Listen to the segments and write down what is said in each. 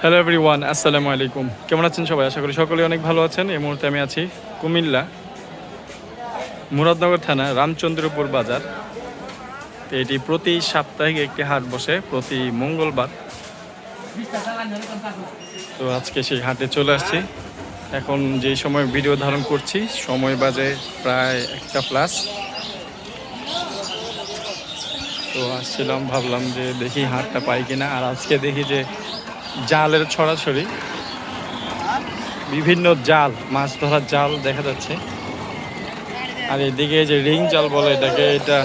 Hello everyone আসসালামু আলাইকুম। কেমন আছেন সবাই? আশা করি সকলে অনেক ভালো আছেন। এই মুহূর্তে আমি আছি কুমিল্লা, মুরাদনগর থানা, রামচন্দ্রপুর বাজার। এটি প্রতি সাপ্তাহিক একটি হাট বসে, প্রতি মঙ্গলবার। তো আজকে সেই হাটে চলে আসছি। এখন যে সময় ভিডিও ধারণ করছি, সময় বাজে প্রায় একটা প্লাস। তো আসছিলাম, ভাবলাম যে দেখি হাটটা পাই কিনা। আর আজকে দেখি যে জালের ছড়াছড়ি। বিভিন্ন জাল, মাছ ধরার জাল দেখা যাচ্ছে। আর এদিকে যে রিং জাল বলে এটাকে, এটা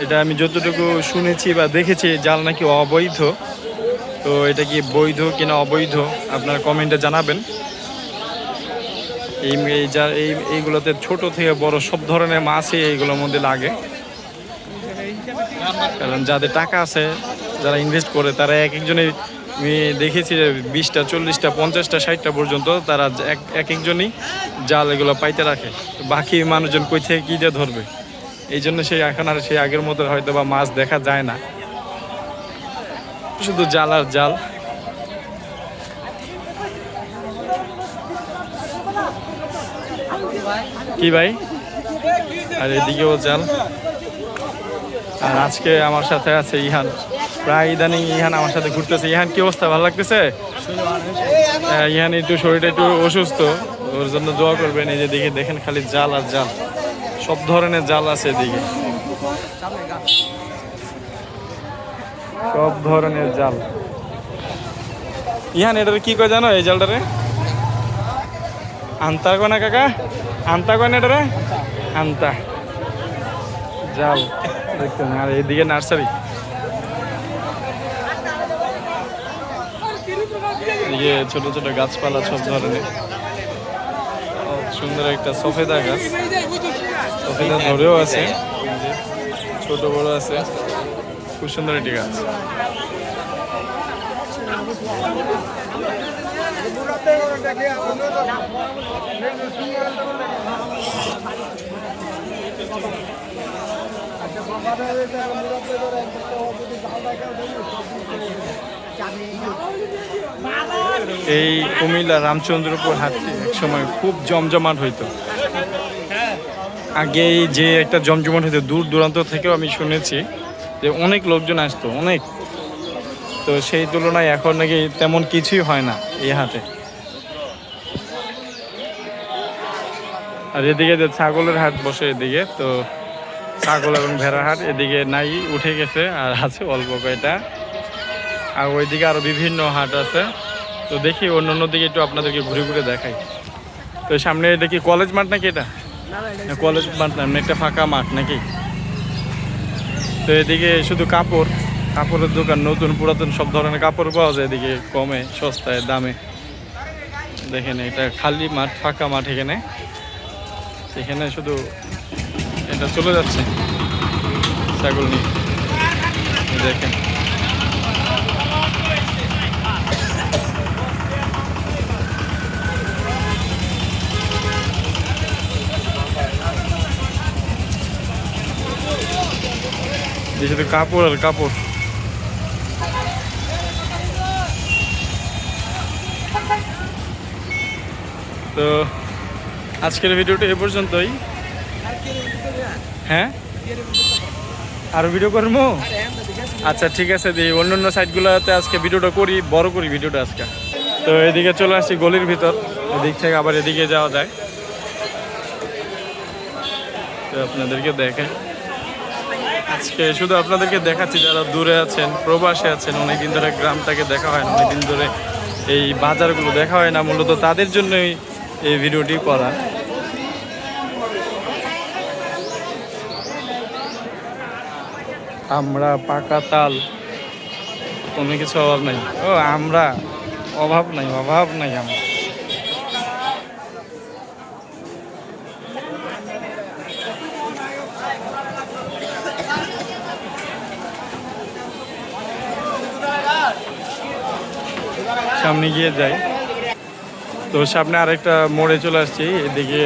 এটা আমি যতটুকু শুনেছি বা দেখেছি জাল নাকি অবৈধ। তো এটা কি বৈধ কিনা অবৈধ, আপনারা কমেন্টে জানাবেন। এই জাল, এই, এইগুলোতে ছোট থেকে বড় সব ধরনের মাছই এইগুলোর মধ্যে লাগে। কারণ যাদের টাকা আছে, যারা ইনভেস্ট করে, তারা এক একজনের আমি দেখেছি যে বিশটা, চল্লিশটা, পঞ্চাশটা, ষাটটা পর্যন্ত তারা এক এক একজনই জাল এগুলো পাইতে রাখে। বাকি মানুষজন কই থেকে কী ধরবে? এই জন্য সেই এখন আর সেই আগের মতো হয়তো বা মাছ দেখা যায় না। শুধু জাল আর জাল। কি ভাই? আর এদিকেও জাল। আর আজকে আমার সাথে আছে ইহান। প্রায় ইদানিং ইহান আমার সাথে ঘুরতেছে। ইহান কি অবস্থা? ভালো লাগতেছে? হ্যাঁ, ইহান একটু শরীরটা একটু অসুস্থ। ওর জন্য দোয়া করবেন এই যে দিকে দেখেন খালি জাল আর জাল। সব ধরনের জাল আছে এদিকে। সব ধরনের জাল। ইহান এটারে কি কয় জানো এই জালটারে? আন্তা কয় না কাকা? আন্তা কয় না এটারে? আন্তা। জাল। দেখতেন আর এইদিকে নার্সারি। এদিকে ছোট ছোট গাছপালা সব ধরনের। সুন্দর একটা সফেদা গাছ। সফেদা ধরেও আছে। ছোট বড় আছে। খুব সুন্দর একটি গাছ। এই কুমিল্লা রামচন্দ্রপুর এক সময় খুব জমজমাট হইতো। আগে যে একটা জমজমাট হইতো, দূর দূরান্ত থেকেও আমি শুনেছি যে অনেক লোকজন আসতো, অনেক। তো সেই তুলনায় এখন নাকি তেমন কিছুই হয় না এই হাটে। আর এদিকে যে ছাগলের হাট বসে এদিকে, তো ছাগল এবং ভেড়ার হাট এদিকে নাই, উঠে গেছে আর আছে অল্প কয়টা। আর ওইদিকে আরও বিভিন্ন হাট আছে। তো দেখি অন্য অন্য দিকে একটু আপনাদেরকে ঘুরে ঘুরে দেখাই। তো সামনে এটা কি কলেজ মাঠ নাকি এটা? কলেজ মাঠ না একটা ফাঁকা মাঠ নাকি? তো এদিকে শুধু কাপড় কাপড়ের দোকান নতুন পুরাতন সব ধরনের কাপড় পাওয়া যায় এদিকে কমে সস্তায় দামে। দেখেন এটা খালি মাঠ ফাঁকা মাঠ এখানে। এখানে শুধু এটা চলে যাচ্ছে। ছাগল নিয়ে। দেখেন। এই শুধু কাপড় আর কাপড়। তো আজকের ভিডিওটা এ পর্যন্তই। হ্যাঁ? আর ভিডিও করব? আচ্ছা ঠিক আছে দিই অন্য অন্য সাইটগুলোতে আজকে ভিডিওটা করি, বড় করি ভিডিওটা আজকে। তো এদিকে চলে আসছি গলির ভিতর, এদিক থেকে আবার এদিকে যাওয়া যায়। তো আপনাদেরকে দেখে আজকে শুধু আপনাদেরকে দেখাচ্ছি যারা দূরে আছেন, প্রবাসে আছেন অনেকদিন ধরে গ্রামটাকে দেখা হয় না অনেকদিন ধরে এই বাজারগুলো দেখা হয় না, মূলত তাদের জন্যই এই ভিডিওটি করা। আমরা পাকা তাল, কোনো কিছু অভাব নাই। ও, আমরা, অভাব নাই অভাব নাই আমার। সামনে গিয়ে যাই। তো সামনে আরেকটা মোড়ে চলে আসছি, এদিকে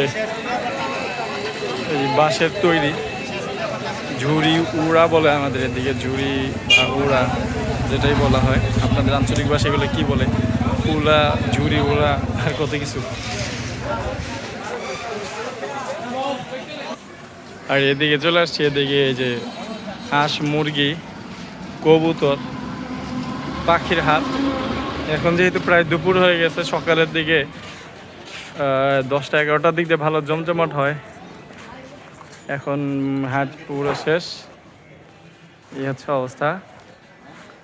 এই বাঁশের তৈরি। ঝুড়ি উড়া বলে আমাদের এদিকে, ঝুড়ি বা উড়া যেটাই বলা হয়। আপনাদের আঞ্চলিক ভাষা এগুলো কী বলে? উলা ঝুড়ি, উড়া আর কত কিছু। আর এদিকে চলে আসছি, এদিকে এই যে হাঁস, মুরগি, কবুতর, পাখির হাট এখন যেহেতু প্রায় দুপুর হয়ে গেছে সকালের দিকে দশটা এগারোটার দিক দিয়ে ভালো জমজমাট হয়। এখন হাট পুরো শেষ। এই হচ্ছে অবস্থা।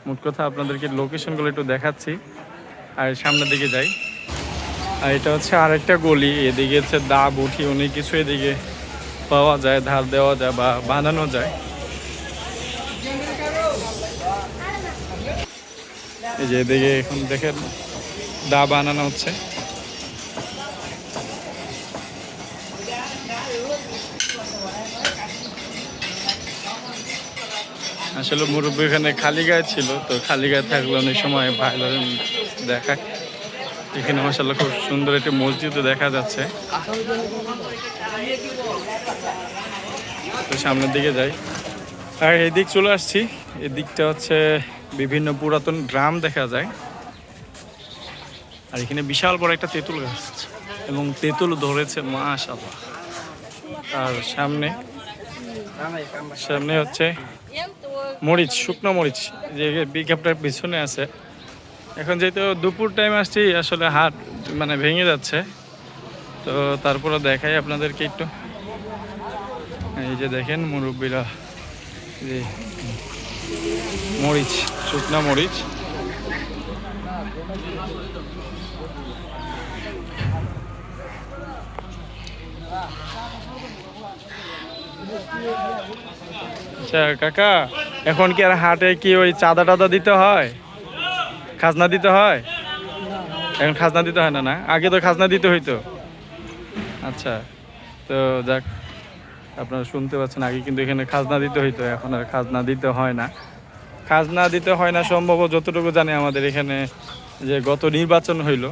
মোট কথা আপনাদেরকে লোকেশনগুলো একটু দেখাচ্ছি আর সামনের দিকে যাই। আর এটা হচ্ছে আরেকটা গলি, এদিকে হচ্ছে দাব, উঠি, অনেক কিছু এদিকে পাওয়া যায়, ধার দেওয়া যায় বা বানানো যায়। এই যে এদিকে এখন দেখেন দা বানানো হচ্ছে। আসলে মুরব্বী এখানে খালি গায়ে ছিল, তো খালি গায়ে থাকলে অনেক সময় ভালো দেখায়। এখানে মাসাল্লাহ খুব সুন্দর একটি মসজিদও দেখা যাচ্ছে। তো সামনের দিকে যাই। আর এদিক চলে আসছি, এদিকটা হচ্ছে বিভিন্ন পুরাতন ড্রাম দেখা যায়। আর এখানে বিশাল বড় একটা তেঁতুল গাছ এবং তেঁতুল ধরেছে, মাশাআল্লাহ। আর সামনে সামনে হচ্ছে মরিচ, শুকনো মরিচ, যে পিকআপটার পিছনে আছে। এখন যেহেতু দুপুর টাইম আসছি, আসলে হাট মানে ভেঙে যাচ্ছে। তো তারপরে দেখাই আপনাদেরকে একটু। এই যে দেখেন মুরব্বীরা। যে মরিচ, শুকনা মরিচ। আচ্ছা কাকা, এখন কি আর হাটে কি ওই চাঁদা টাদা দিতে হয়? খাজনা দিতে হয়? এখন খাজনা দিতে হয় না না? আগে তো খাজনা দিতে হইতো। আচ্ছা তো যাক। আপনারা শুনতে পাচ্ছেন আগে কিন্তু এখানে খাজনা দিতে হইতো এখন আর খাজনা দিতে হয় না। খাজনা দিতে হয় না সম্ভব যতটুকু জানি আমাদের এখানে যে গত নির্বাচন হইল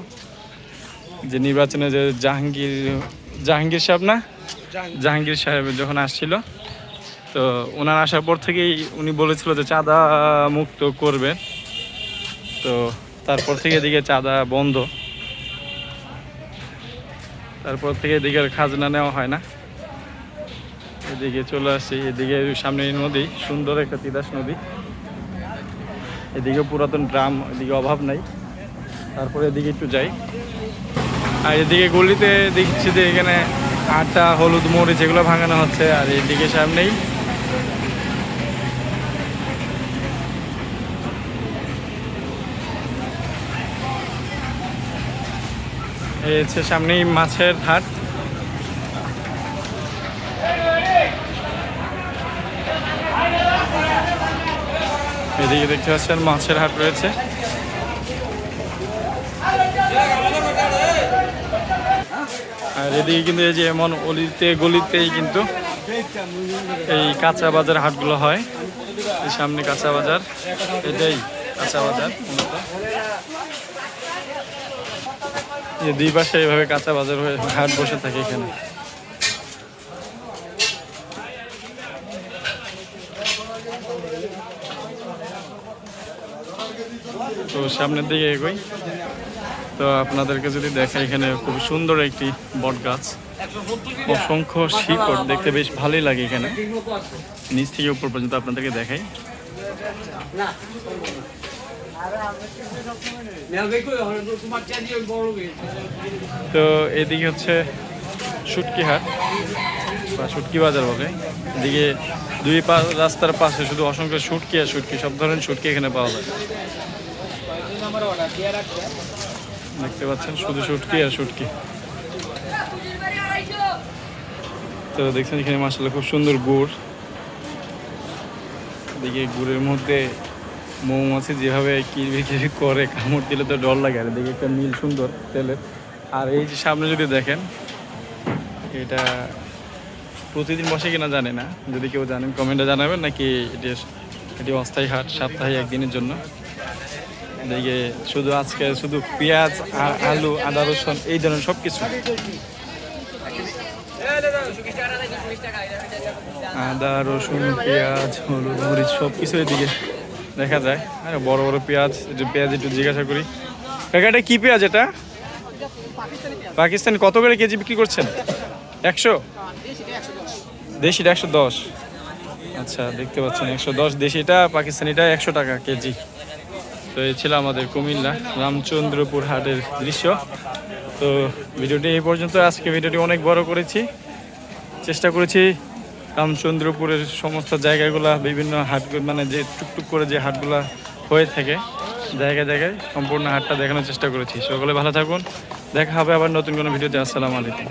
যে নির্বাচনে যে জাহাঙ্গীর জাহাঙ্গীর সাহেব না? জাহাঙ্গীর। সাহেব যখন আসছিল তো ওনার আসার পর থেকেই উনি বলেছিল যে চাঁদা মুক্ত করবে। তো তারপর থেকে এদিকে চাঁদা বন্ধ। তারপর থেকে এদিকে খাজনা নেওয়া হয় না। এদিকে চলে আসছি, এদিকে সামনে নদী, সুন্দর একটা তিতাস নদী। এদিকে পুরাতন ড্রাম, এদিকে অভাব নাই। তারপরে এদিকে একটু যাই। আর এদিকে গলিতে দেখছি যে এখানে আটা, হলুদ, মরিচ এগুলো ভাঙানো হচ্ছে, আর এদিকে সামনেই এই হচ্ছে সামনেই মাছের হাট। এদিকে দেখতে পাচ্ছেন মাছের হাট রয়েছে। আর এদিকে কিন্তু এই যে এমন অলিতে গলিতেই কিন্তু এই কাঁচা বাজার হাটগুলো হয়। এই সামনে কাঁচা বাজার, এটাই কাঁচা বাজার দুই পাশে এইভাবে কাঁচা বাজার হয়ে হাট বসে থাকে এখানে। তো সামনের দিকে এগোই। তো আপনাদেরকে যদি দেখা, এখানে খুব সুন্দর একটি বট গাছ অসংখ্য শিকড়, দেখতে বেশ ভালোই লাগে এখানে। নিচ থেকে উপর পর্যন্ত আপনাদেরকে দেখাই। তো এদিকে হচ্ছে শুটকি হাট, বা শুটকি বাজার বলে। এদিকে দুই পা রাস্তার পাশে শুধু অসংখ্য শুটকি আর শুটকি, সব ধরনের শুটকি এখানে পাওয়া যায়। দেখতে পাচ্ছেন, শুধু শুটকি আর শুটকি। তো দেখছেন এখানে মাসাল্লাহ খুব সুন্দর গুড়। এদিকে গুড়ের মধ্যে মৌমাছি যেভাবে কিরবি কিরবি করে, কামড় দিলে তো ডর লাগে। আর দেখি একটা নীল সুন্দর তেলের। আর এই যে সামনে যদি দেখেন, এটা প্রতিদিন বসে কিনা জানে না। যদি কেউ জানেন কমেন্টে জানাবেন নাকি এটি এটি অস্থায়ী হাট, সাপ্তাহিক একদিনের জন্য। এদিকে শুধু আজকে শুধু পেঁয়াজ আর আলু, আদা, রসুন, এই ধরনের সব কিছু আদা, রসুন, পেঁয়াজ, হলুদ, মরিচ সব কিছু এদিকে দেখা যায়। আরে বড় বড় পেঁয়াজ পেঁয়াজ একটু জিজ্ঞাসা করি। কাকা, এটা কি পেঁয়াজ এটা? পাকিস্তানি কত করে কেজি বিক্রি করছেন? একশো? দেশিটা একশো দশ। আচ্ছা দেখতে পাচ্ছেন একশো দশ। দেশিটা পাকিস্তানিটা একশো টাকা কেজি। তো এই ছিল আমাদের কুমিল্লা রামচন্দ্রপুর হাটের দৃশ্য। তো ভিডিওটি এই পর্যন্ত, আজকে ভিডিওটি অনেক বড় করেছি। চেষ্টা করেছি রামচন্দ্রপুরের সমস্ত জায়গাগুলা, বিভিন্ন হাট মানে যে টুকটুক করে যে হাটগুলা হয়ে থাকে, জায়গায় জায়গায় সম্পূর্ণ হাটটা দেখানোর চেষ্টা করেছি। সকলে ভালো থাকুন, দেখা হবে আবার নতুন কোনো ভিডিওতে। আসসালামু আলাইকুম।